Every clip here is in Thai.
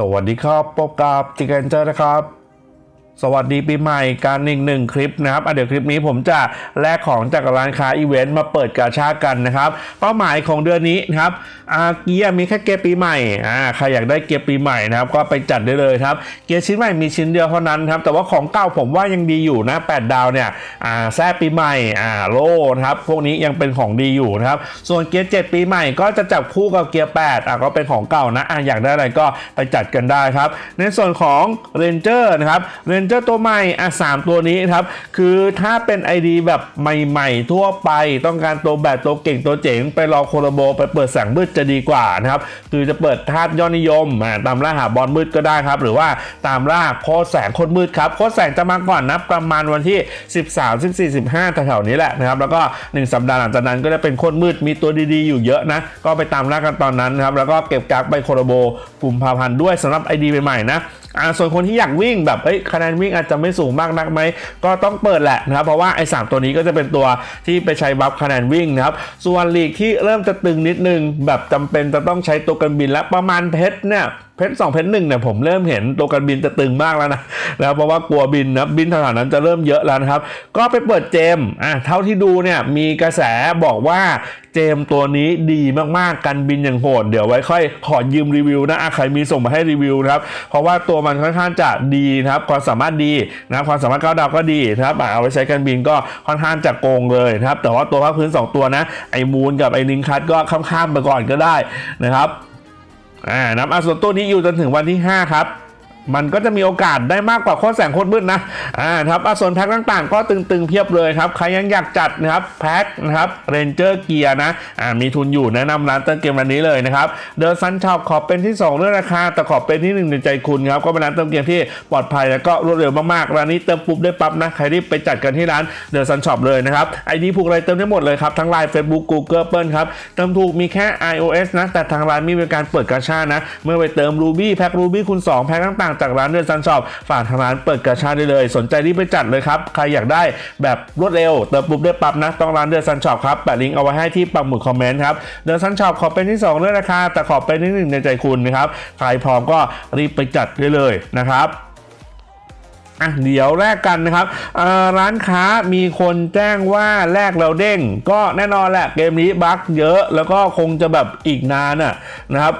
สวัสดีครับพบกับจิกเกนเจอร์นะครับ สวัสดีปีใหม่การอีกหนึ่งคลิปนะครับเดี๋ยวคลิปนี้ผมจะแลกของจากร้านค้าอีเวนต์มาเปิดกาชากันนะครับ เป้าหมายของเดือนนี้นะครับอาเกียร์มีแค่เกียร์ปีใหม่อ่าใครอยากได้เกียร์ปีใหม่นะครับก็ไปจัดได้เลยครับ เกียร์ชิ้นใหม่มีชิ้นเดียวเท่านั้นครับแต่ว่าของเก่าผมว่ายังดีอยู่นะ8ดาวเนี่ยอ่าแซ่ปีใหม่อ่าโล่นะครับพวกนี้ยังเป็นของดีอยู่นะครับส่วนเกียร์7ปีใหม่ก็จะจับคู่กับเกียร์8อะก็เป็นของเก่านะอะอยากได้อะไรก็ไปจัดกันได้ครับในส่วนของ Ranger นะครับ Ranger ตัวใหม่อะสามตัวนี้ครับ คือถ้าเป็น ID แบบใหม่ ๆ ทั่วไปต้องการตัวแบบตัวเก่งตัวเจ๋งไปรอโคโลโบไปเปิดแสงมืดจะดีกว่านะครับ คือจะเปิดธาตุยอดนิยมอะตามล่าหาบอลมืดก็ได้ครับ หรือว่าตามล่าโคแสงคตรมืดครับ โคแสงจะมาก่อนนะประมาณวันที่ 13 14 15แถวๆนี้แหละนะครับแล้วก็ 1 สัปดาห์หลังจากนั้นก็จะเป็นคตรมืดมีตัวดีๆ อยู่เยอะนะ ก็ไปตามล่ากันตอนนั้นครับแล้วก็เก็บกักไปโคโลโบกุมภาพันธ์ด้วยสำหรับ ID ใหม่ๆนะ อ่าส่วนคนที่อยากวิ่งแบบเอ้ยคะแนนวิ่งอาจจะไม่สูงมากนักไหมก็ต้องเปิดแหละนะครับเพราะว่าไอ้สามตัวนี้ก็จะเป็นตัวที่ไปใช้บัฟคะแนนวิ่งนะครับส่วนลีกที่เริ่มจะตึงนิดนึงแบบจำเป็นจะต้องใช้ตัวกันบินและประมาณเพชรเนี่ย เพชรสองเพชรหนึ่งเนี่ยผมเริ่มเห็นตัวกันบินจะตึงมากแล้วนะแล้วเพราะว่ากลัวบินนะบินแถวๆนั้นจะเริ่มเยอะแล้วนะครับ ก็ไปเปิดเจมอะเท่าที่ดูเนี่ยมีกระแสบอกว่าเจมตัวนี้ดีมากๆกันบินอย่างโหดเดี๋ยวไว้ค่อยขอยืมรีวิวนะอะใครมีส่งมาให้รีวิวนะครับ เพราะว่าตัวมันค่อนข้างจะดีนะครับ ความสามารถดีนะความสามารถก้าวดาวก็ดีนะครับเอาไว้ใช้กันบินก็ค่อนข้างจะโกงเลยนะครับ แต่ว่าตัวภาคพื้น 2 ตัวนะไอ้มูนกับไอ้นิงคัตก็ข้ามๆไปก่อนก็ได้นะครับ อ่าน้ำอาส่วนตัวนี้อยู่จนถึงวันที่ 5 ครับ มันก็จะมีโอกาสได้มากกว่าโคตรแสงโคตรมืดนะอ่าครับอส่วนแพ็คต่างๆ ก็ตึงๆเพียบเลยครับ ใครยังอยากจัดนะครับแพ็คนะครับเรนเจอร์เกียร์นะอ่ามีทุนอยู่แนะนำร้านเติมเกมร้านนี้เลยนะครับเดอะซันช็อปขอเป็นที่ 2 เรื่องราคา แต่ขอเป็นที่1ในใจคุณครับก็เป็นร้านเติมเกมที่ปลอดภัยแล้วก็รวดเร็วมากๆร้านนี้เติมปุ๊บได้ปั๊บนะใครรีบไปจัดกันที่ร้านเดอะซันช็อปเลยนะครับไอดีผูกอะไรเติมได้หมดเลยครับทั้งไลน์ Facebook Google เปิลครับเติมถูกมีแค่ iOS นะแต่ทางร้านมีบริการเปิดกาชานะเมื่อไปเติม Ruby แพ็ค Ruby คูณ2แพ็คต่างจากร้านเดอะซันช็อปฝากทางร้านเปิดกาชาได้เลย สนใจรีบไปจัดเลยครับ ใครอยากได้แบบรวดเร็วเติมปุ๊บได้ปั๊บนะ ต้องร้านเดอะซันช็อปครับแปะลิงก์เอาไว้ให้ที่ปักหมุดคอมเมนต์ครับเดอะซันช็อปขอเป็นที่2เรื่องราคาแต่ขอเป็นที่หนึ่งในใจคุณนะครับใครพร้อมก็รีบไปจัดได้เลยนะครับอะเดี๋ยวแลกกันนะครับร้านค้ามีคนแจ้งว่าแลกเราเด้ง ก็แน่นอนแหละเกมนี้บั๊กเยอะแล้วก็คงจะแบบอีกนานอะนะครับ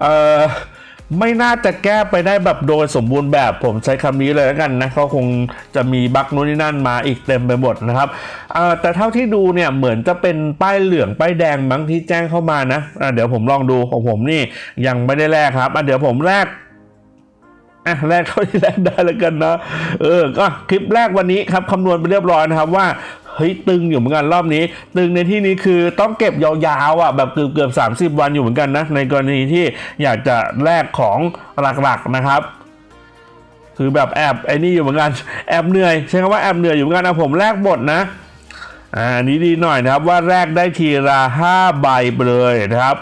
เอ่อ ไม่น่าจะแก้ไปได้แบบโดยสมบูรณ์แบบผมใช้คำนี้เลยแล้วกันนะเขาคงจะมีบั๊กนู้นนี่นั่นมาอีกเต็มไปหมดนะครับแต่เท่าที่ดูเนี่ยเหมือนจะเป็นป้ายเหลืองป้ายแดงมั้งที่แจ้งเข้ามานะะเดี๋ยวผมลองดูของผมนี่ยังไม่ได้แลกครับเดี๋ยวผมแลกอะแรกเท่าที่แรกได้แล้วกันนะเออก็คลิปแรกวันนี้ครับคำนวณไปเรียบร้อยนะครับว่า เฮ้ยตึงอยู่เหมือนกันรอบนี้ ตึงในที่นี้คือต้องเก็บยาวๆอะแบบเกือบเกือบสามสิบวันอยู่เหมือนกันนะในกรณีที่อยากจะแลกของหลักๆนะครับคือแบบแอบไอ้นี่อยู่เหมือนกันแอบเหนื่อยใช้คำว่าแอบเหนื่อยอยู่เหมือนกันนะผมแลกบทนะอ่านี้ดีหน่อยนะครับว่าแลกได้ทีละห้าใบไปเลยนะครับ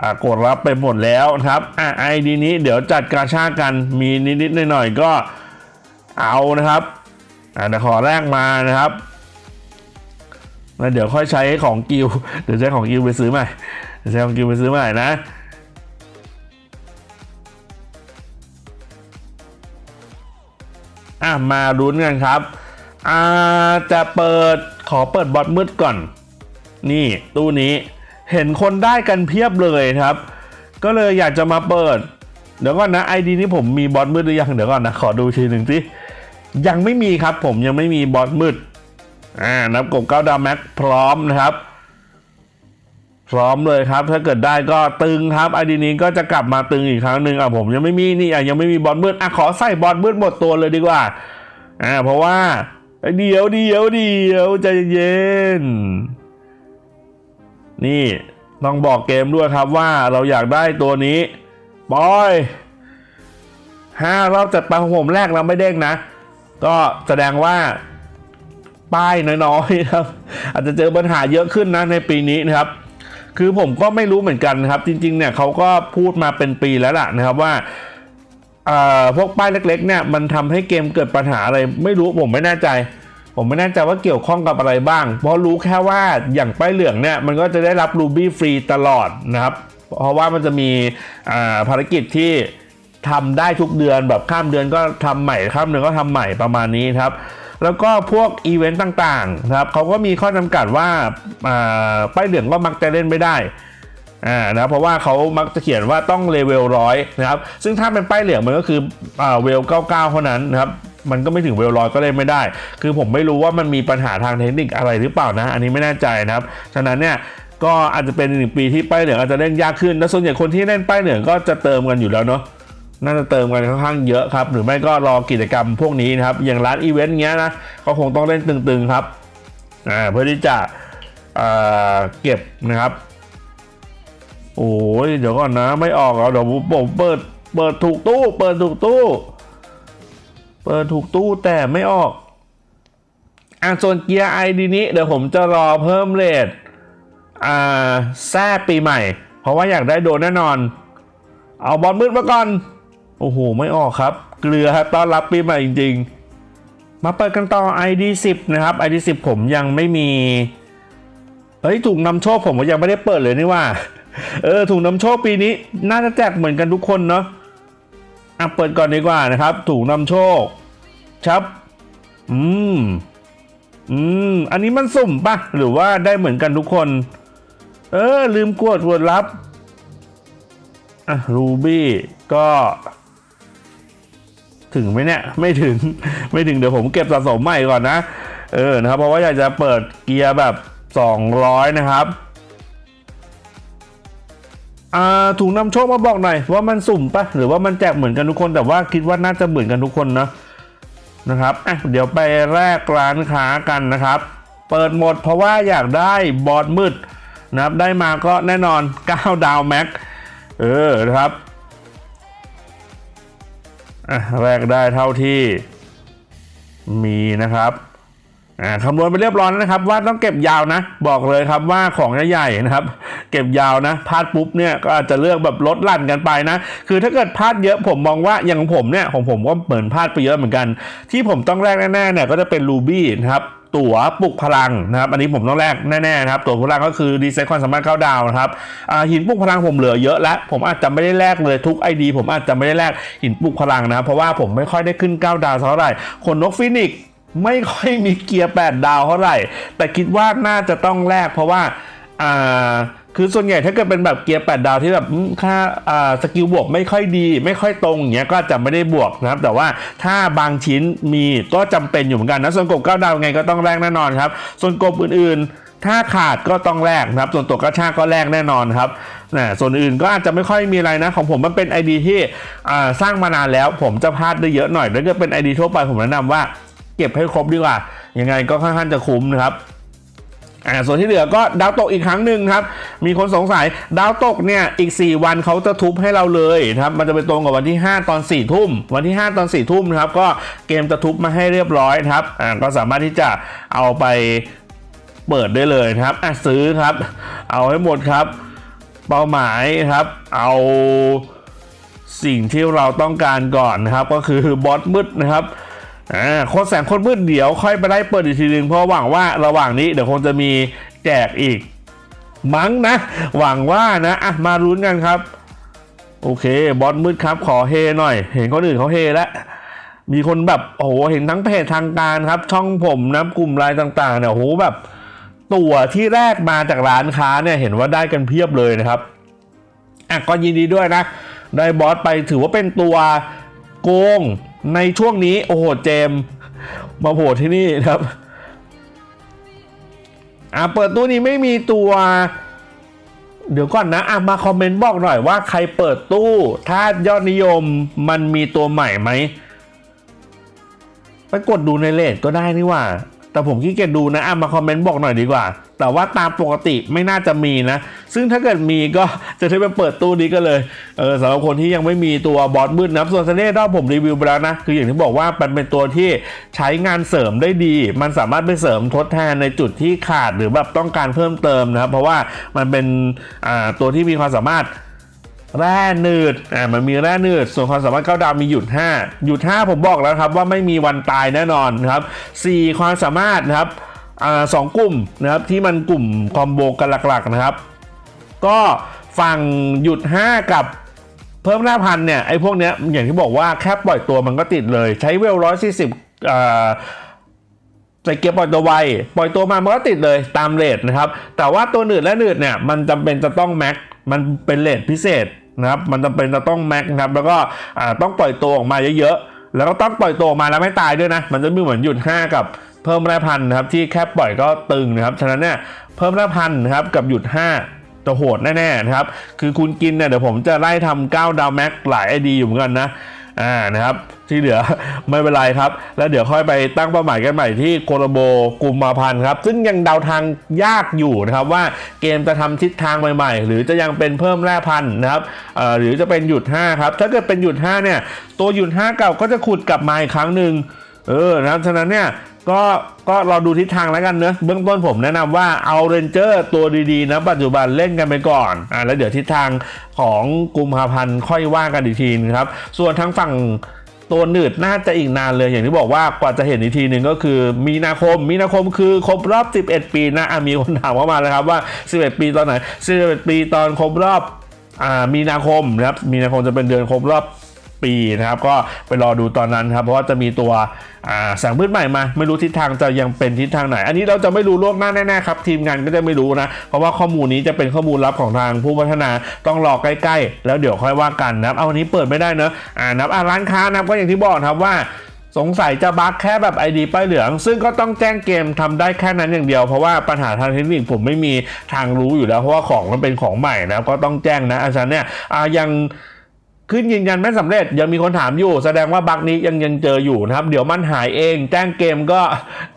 อ่ากดรับไปหมดแล้วนะครับอ่าไอดีนี้เดี๋ยวจัดกาชากันมีนิดๆหน่อยๆก็เอานะครับ อ่าขอแรกมานะครับแล้วเดี๋ยวค่อยใช้ของกิวเดี๋ยวใช้ของกิวไปซื้อใหม่เดี๋ยวใช้ของกิวไปซื้อใหม่นะอะมาลุ้นกันครับอ่าจะเปิดขอเปิดบอทมืดก่อน นี่ตู้นี้เห็นคนได้กันเพียบเลยครับ ก็เลยอยากจะมาเปิด เดี๋ยวก่อนนะไอดีนี้ผมมีบอทมืดหรือยังเดี๋ยวก่อนนะขอดูทีหนึ่งสิ ยังไม่มีครับผมยังไม่มีบอทมืดอ่านับกบเก้าดาวแม็กพร้อมนะครับ พร้อมเลยครับ ถ้าเกิดได้ก็ตึงครับไอดีนี้ก็จะกลับมาตึงอีกครั้งหนึ่งอะผมยังไม่มีนี่อะยังไม่มีบอทมืดอะขอใส่บอทมืดหมดตัวเลยดีกว่าอ่าเพราะว่าเดี๋ยวเดี๋ยวเดี๋ยวใจเย็น นี่ต้องบอกเกมด้วยครับว่าเราอยากได้ตัวนี้บอยห้ารอบจัดไปของผมแรกเราไม่เด้งนะ ก็แสดงว่าป้ายน้อยๆครับ อาจจะเจอปัญหาเยอะขึ้นนะในปีนี้นะครับ คือผมก็ไม่รู้เหมือนกันนะครับ จริงๆเนี่ยเขาก็พูดมาเป็นปีแล้วล่ะนะครับว่าเอ่อพวกป้ายเล็กๆเนี่ยมันทำให้เกมเกิดปัญหาอะไรไม่รู้ผมไม่แน่ใจ ผมไม่แน่ใจว่าเกี่ยวข้องกับอะไรบ้าง เพราะรู้แค่ว่าอย่างป้ายเหลืองเนี่ยมันก็จะได้รับรูบี้ฟรีตลอดนะครับ เพราะว่ามันจะมีอ่าภารกิจที่ ทำได้ทุกเดือนแบบข้ามเดือนก็ทำใหม่ข้ามเดือนก็ทำใหม่ประมาณนี้ครับ แล้วก็พวกอีเวนต์ต่างๆครับเขาก็มีข้อจำกัดว่าอ่าป้ายเหลืองก็มักจะเล่นไม่ได้อ่านะเพราะว่าเขามักจะเขียนว่าต้องเลเวลร้อยนะครับซึ่งถ้าเป็นป้ายเหลืองมันก็คืออ่าเวล99เท่านั้นนะครับมันก็ไม่ถึงเวลร้อยก็เล่นไม่ได้ คือผมไม่รู้ว่ามันมีปัญหาทางเทคนิคอะไรหรือเปล่านะ อันนี้ไม่แน่ใจนะครับ ฉะนั้นเนี่ยก็อาจจะเป็นหนึ่งปีที่ป้ายเหลืองอาจจะเล่นยากขึ้น และส่วนใหญ่คนที่เล่นป้ายเหลืองก็จะเติมกันอยู่แล้วเนาะ น่าจะเติมกันค่อนข้างเยอะครับ หรือไม่ก็รอกิจกรรมพวกนี้นะครับ อย่างร้านอีเวนต์เงี้ยนะก็คงต้องเล่นตึงๆครับเพื่อที่จะเก็บนะครับ โอ้ยเดี๋ยวก่อนนะ ไม่ออกเหรอเดี๋ยวผมเปิดเปิดถูกตู้ เปิดถูกตู้ เปิดถูกตู้แต่ไม่ออกอะส่วนเกียร์ไอดีนี้เดี๋ยวผมจะรอเพิ่มเลทอ่าแซ่ปีใหม่ เพราะว่าอยากได้โดนแน่นอน เอาบอลมืดมาก่อน โอ้โห ไม่ออกครับ เกลือครับต้อนรับปีใหม่จริง ๆ มาเปิดกันต่อ ID 10 นะครับ ID 10 ผมยังไม่มี เฮ้ยถุงนำโชคผมยังไม่ได้เปิดเลยนี่ว่า เออถุงนำโชคปีนี้ น่าจะแจกเหมือนกันทุกคนเนาะอะเปิดก่อนดีกว่านะครับถุงนำโชคชับ อืม อืม อันนี้มันสุ่มปะหรือว่าได้เหมือนกันทุกคน เออ ลืมกดกดรับ อะรูบี้ก็ ถึงไหมเนี่ย ไม่ถึง ไม่ถึง เดี๋ยวผมเก็บสะสมใหม่ก่อนนะ เออ นะครับ เพราะว่าอยากจะเปิดเกียร์แบบ 200 นะครับอ่าถุงนำโชคมาบอกหน่อยว่ามันสุ่มปะหรือว่ามันแจกเหมือนกันทุกคน แต่ว่าคิดว่าน่าจะเหมือนกันทุกคนนะนะครับอะเดี๋ยวไปแลกร้านค้ากันนะครับ เปิดหมดเพราะว่าอยากได้บอดมืดนะครับ ได้มาก็แน่นอน 9 ดาวแม็ก เออนะครับ แรกได้เท่าที่มีนะครับคำนวณไปเรียบร้อยแล้วนะครับ ว่าต้องเก็บยาวนะ บอกเลยครับว่าของใหญ่ๆนะครับ เก็บยาวนะพลาดปุ๊บเนี่ยก็อาจจะเลือกแบบลดลั่นกันไปนะ คือถ้าเกิดพลาดเยอะผมมองว่าอย่างของผมเนี่ยของผมก็เหมือนพลาดไปเยอะเหมือนกัน ที่ผมต้องแลกแน่ๆเนี่ยก็จะเป็นรูบี้นะครับ ตั๋วปลุกพลังนะครับ อันนี้ผมต้องแลกแน่ๆนะครับตั๋วปลุกพลังก็คือดีไซน์ความสามารถเข้าดาวนะครับหินปลุกพลังผมเหลือเยอะแล้วผมอาจจะไม่ได้แลกเลยทุก ID ผมอาจจะไม่ได้แลกหินปลุกพลังนะเพราะว่าผมไม่ค่อยได้ขึ้น9ดาวเท่าไหร่คนนกฟินิกไม่ค่อยมีเกียร์ 8 ดาวเท่าไหร่ แต่คิดว่าน่าจะต้องแลกเพราะว่าอ่า คือส่วนใหญ่ถ้าเกิดเป็นแบบเกียร์ 8 ดาวที่แบบค่าอ่าสกิลบวกไม่ค่อยดี ไม่ค่อยตรงอย่างเงี้ยก็จะไม่ได้บวกนะครับ แต่ว่าถ้าบางชิ้นมีก็จำเป็นอยู่เหมือนกันนะส่วนกบ9ดาวไงก็ต้องแลกแน่นอนครับ ส่วนกบอื่นๆ ถ้าขาดก็ต้องแลกนะครับ ส่วนตัวกระชากก็แลกแน่นอนครับนะส่วนอื่นก็อาจจะไม่ค่อยมีอะไรนะ ของผมมันเป็น ID ที่อ่สร้างมานานแล้ว ผมจะพลาดได้เยอะหน่อยแล้วก็เป็น ID ทั่วไปผมแนะนำว่า เก็บให้ครบดีกว่ายังไงก็ค่อนข้างจะคุ้มนะครับ อ่าส่วนที่เหลือก็ดาวตกอีกครั้งหนึ่งครับ มีคนสงสัยดาวตกเนี่ยอีก 4 วันเขาจะทุบให้เราเลยนะครับมันจะไปตรงกับวันที่ 5 ตอน4ทุ่มวันที่ 5 ตอน4ทุ่มนะครับก็เกมจะทุบมาให้เรียบร้อยนะครับอ่าก็สามารถที่จะเอาไปเปิดได้เลยนะครับอะซื้อครับ เอาให้หมดครับ เป้าหมายครับ เอาสิ่งที่เราต้องการก่อนนะครับ ก็คือบอสมืดนะครับ อ่าโคตรแสงโคตรมืดเดี๋ยวค่อยไปได้เปิดอีกทีนึงเพราะหวังว่าระหว่างนี้เดี๋ยวคงจะมีแจกอีก มั้งนะ หวังว่านะอะมาลุ้นกันครับ โอเค บอสมืดครับ ขอเฮหน่อย เห็นคนอื่นเขาเฮแล้วมีคนแบบโอ้โหเห็นทั้งเพจทางการครับ ช่องผมนะกลุ่มไลน์ต่างๆเนี่ยโอ้โหแบบ ตั๋วที่แรกมาจากร้านค้าเนี่ยเห็นว่าได้กันเพียบเลยนะครับอะก็ยินดีด้วยนะ ได้บอสไปถือว่าเป็นตัวโกง ในช่วงนี้โอ้โหเจม มาโผล่ที่นี่ครับ อะเปิดตู้นี้ไม่มีตัว เดี๋ยวก่อนนะอะมาคอมเมนต์บอกหน่อยว่าใครเปิดตู้ถ้ายอดนิยมมันมีตัวใหม่ไหม ไปกดดูในเลทก็ได้นี่ว่า แต่ผมขี้เกียจดูนะอะมาคอมเมนต์บอกหน่อยดีกว่า แต่ว่าตามปกติไม่น่าจะมีนะ ซึ่งถ้าเกิดมีก็จะได้ไปเปิดตู้นี้ก็เลยเออสำหรับคนที่ยังไม่มีตัวบอสมืดนะส่วนเซเน่ดอผมรีวิวไปแล้วนะ คืออย่างที่บอกว่ามันเป็นตัวที่ใช้งานเสริมได้ดี มันสามารถไปเสริมทดแทนในจุดที่ขาดหรือแบบต้องการเพิ่มเติมนะครับเพราะว่ามันเป็นอ่าตัวที่มีความสามารถ แร่หนืดอ่ามันมีแร่หนืด ส่วนความสามารถเข้าดาวมีหยุด 5 หยุด 5 ผมบอกแล้วครับว่าไม่มีวันตายแน่นอนนะครับ 4 ความสามารถนะครับอ่าสองกลุ่มนะครับที่มันกลุ่มคอมโบกันหลักๆนะครับ ก็ฝั่งหยุด 5 กับเพิ่มหน้าพันเนี่ยไอ้พวกเนี้ยอย่างที่บอกว่าแค่ปล่อยตัวมันก็ติดเลย ใช้เวลร้อยสี่สิบใส่เกียร์ปล่อยตัวไวปล่อยตัวมามันก็ติดเลยตามเลทนะครับ แต่ว่าตัวหนืดและหนืดเนี่ยมันจำเป็นจะต้องแม็ก มันเป็นเลทพิเศษนะครับ มันจำเป็นจะต้องแม็กนะครับ แล้วก็ต้องปล่อยตัวออกมาเยอะๆ แล้วก็ต้องปล่อยตัวออกมาแล้วไม่ตายด้วยนะ มันจะไม่เหมือนหยุด 5 กับเพิ่มแร่พันนะครับที่แค่ปล่อยก็ตึงนะครับ ฉะนั้นเนี่ยเพิ่มแร่พันนะครับกับหยุด 5จะโหดแน่ๆนะครับ คือคุณกินเนี่ยเดี๋ยวผมจะไล่ทำ9ดาวแม็กหลายไอดีอยู่เหมือนกันนะ อ่านะครับที่เหลือไม่เป็นไรครับ แล้วเดี๋ยวค่อยไปตั้งเป้าหมายกันใหม่ที่โคโลโบกุมภาพันธ์ครับซึ่งยังเดาทางยากอยู่นะครับว่าเกมจะทำทิศทางใหม่ ๆ หรือจะยังเป็นเพิ่มแร่พันธุ์นะครับหรือจะเป็นหยุด 5 ครับ ถ้าเกิดเป็นหยุด 5 เนี่ย ตัวหยุด 5 เก่าก็จะขุดกลับมาอีกครั้งหนึ่งเออนะครับฉะนั้นเนี่ย ก็ก็รอดูทิศทางแล้วกันเนอะเบื้องต้นผมแนะนำว่าเอาเรนเจอร์ตัวดีๆนะปัจจุบันเล่นกันไปก่อนอ่าแล้วเดี๋ยวทิศทางของกุมภาพันธ์ค่อยว่ากันอีกทีนะครับ ส่วนทางฝั่งตัวหนืดน่าจะอีกนานเลยอย่างที่บอกว่ากว่าจะเห็นอีกทีหนึ่งก็คือ มีนาคม มีนาคมคือครบรอบ 11 ปีนะอะมีคนถามเข้ามาแล้วครับว่า 11 ปีตอนไหน11 ปีตอนครบรอบอ่ามีนาคมนะครับมีนาคมจะเป็นเดือนครบรอบ ปีนะครับ ก็ไปรอดูตอนนั้นครับ เพราะว่าจะมีตัวแสงพืชใหม่มา ไม่รู้ทิศทางจะยังเป็นทิศทางไหน อันนี้เราจะไม่รู้ล่วงหน้าแน่ๆครับทีมงานก็จะไม่รู้นะ เพราะว่าข้อมูลนี้จะเป็นข้อมูลลับของทางผู้พัฒนาต้องรอใกล้ๆ แล้วเดี๋ยวค่อยว่ากันนับเอาวันนี้เปิดไม่ได้เนอะอ่านับอ่าร้านค้านับก็อย่างที่บอกครับว่าสงสัยจะบั๊กแค่แบบ ID ป้ายเหลือง ซึ่งก็ต้องแจ้งเกมทำได้แค่นั้นอย่างเดียว เพราะว่าปัญหาทางเทคนิคผมไม่มีทางรู้อยู่แล้ว เพราะว่าของมันเป็นของใหม่นะก็ต้องแจ้งนะอาจารย์เนี่ยอ่ายัง ขึ้นยืนยันไม่สำเร็จยังมีคนถามอยู่ แสดงว่าบั๊กนี้ยังยังเจออยู่นะครับ เดี๋ยวมันหายเอง แจ้งเกมก็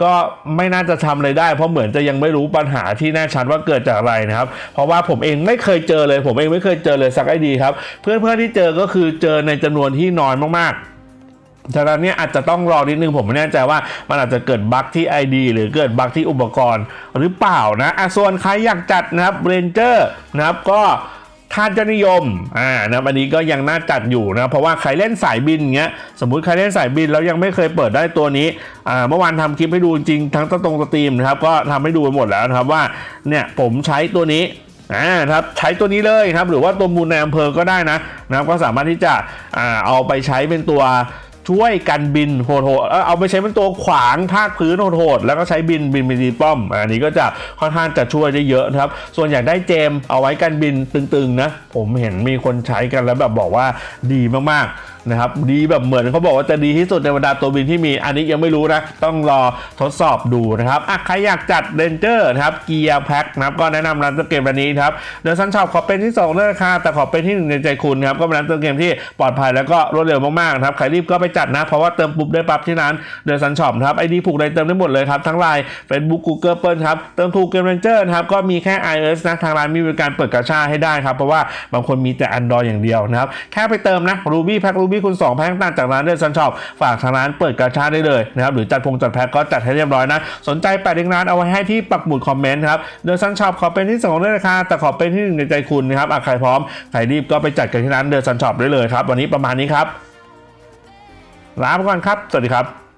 ก็ไม่น่าจะทำอะไรได้ เพราะเหมือนจะยังไม่รู้ปัญหาที่แน่ชัดว่าเกิดจากอะไรนะครับ เพราะว่าผมเองไม่เคยเจอเลย ผมเองไม่เคยเจอเลยสักไอดีครับ เพื่อนเพื่อนๆที่เจอก็คือเจอในจำนวนที่น้อยมากๆฉะนั้นเนี่ยอาจจะต้องรอนิดนึงผมไม่แน่ใจว่ามันอาจจะเกิดบั๊กที่ ID หรือเกิดบั๊กที่อุปกรณ์หรือเปล่านะอะส่วนใครอยากจัดนะครับเรนเจอร์นะครับก็ ค่าจะนิยมอ่านะครับอันนี้ก็ยังน่าจัดอยู่นะ เพราะว่าใครเล่นสายบินเงี้ยสมมุติใครเล่นสายบินแล้วยังไม่เคยเปิดได้ตัวนี้อ่าเมื่อวานทำคลิปให้ดูจริงทั้งตรงสตรีมนะครับก็ทำให้ดูไปหมดแล้วนะครับว่าเนี่ยผมใช้ตัวนี้อ่าครับใช้ตัวนี้เลยครับหรือว่าตัวมูลในอำเภอก็ได้นะนะครับก็สามารถที่จะอ่าเอาไปใช้เป็นตัว ช่วยกันบินโหดๆเอาไปใช้เป็นตัวขวางภาคพื้นโหดๆแล้วก็ใช้บินบินไปตีป้อม อันนี้ก็จะค่อนข้างจะช่วยได้เยอะนะครับ ส่วนอยากได้เจมเอาไว้กันบินตึงๆนะ ผมเห็นมีคนใช้กันแล้วแบบบอกว่าดีมากๆนะครับดีแบบเหมือนเขาบอกว่าจะดีที่สุดในบรรดาตัวบินที่มีอันนี้ยังไม่รู้นะ ต้องรอทดสอบดูนะครับอะใครอยากจัดเรนเจอร์นะครับเกียร์แพ็คนะครับก็แนะนำร้านเกมร้านนี้ครับเดี๋ยวซันชอบขอเป็นที่2เรื่องราคาแต่ขอเป็นที่หนึ่งในใจคุณครับก็เป็นร้านเติมเกมที่ปลอดภัยแล้วก็รวดเร็วมากๆครับใครรีบก็ไปจัดนะ เพราะว่าเติมปุ๊บได้ปั๊บที่นั้นเด e ซันช็อปครับไอดีผูกใดเติมได้หมดเลยครับทั้งไลน์เฟซบุ๊กกูเกิลเปิลครับเติมถูกเกมเรนเจอร์นะครับก็มีแค่ iOS นะทางร้านมีบริการเปิดกาชาให้ได้ครับเพราะว่าบางคนมีแต่ Android อย่างเดียวนะครับแค่ไปเติมนะ Ruby แพ็ค Ruby คุณสองแพ็คต่างจากร้านเด e ซันช็อปฝากทางร้านเปิดกาชาได้เลยนะครับหรือจัดพงจัดแพ็คก็จัดให้เรียบร้อยนะ สนใจแปดลิงก์ร้านเอาไว้ให้ที่ปักหมุดคอมเมนต์ครับเด e ซันช็อปขอเป็นที่สองด้วยราคาแต่ขอเป็นที่หนึ่งในใจคุณนะครับอะใครพร้อมใครรีบก็ไปจัดกันที่ร้านเด e ซันช็อปได้เลยครับวันนี้ประมาณนี้ครับลาไปก่อนครับ สวัสดีครับ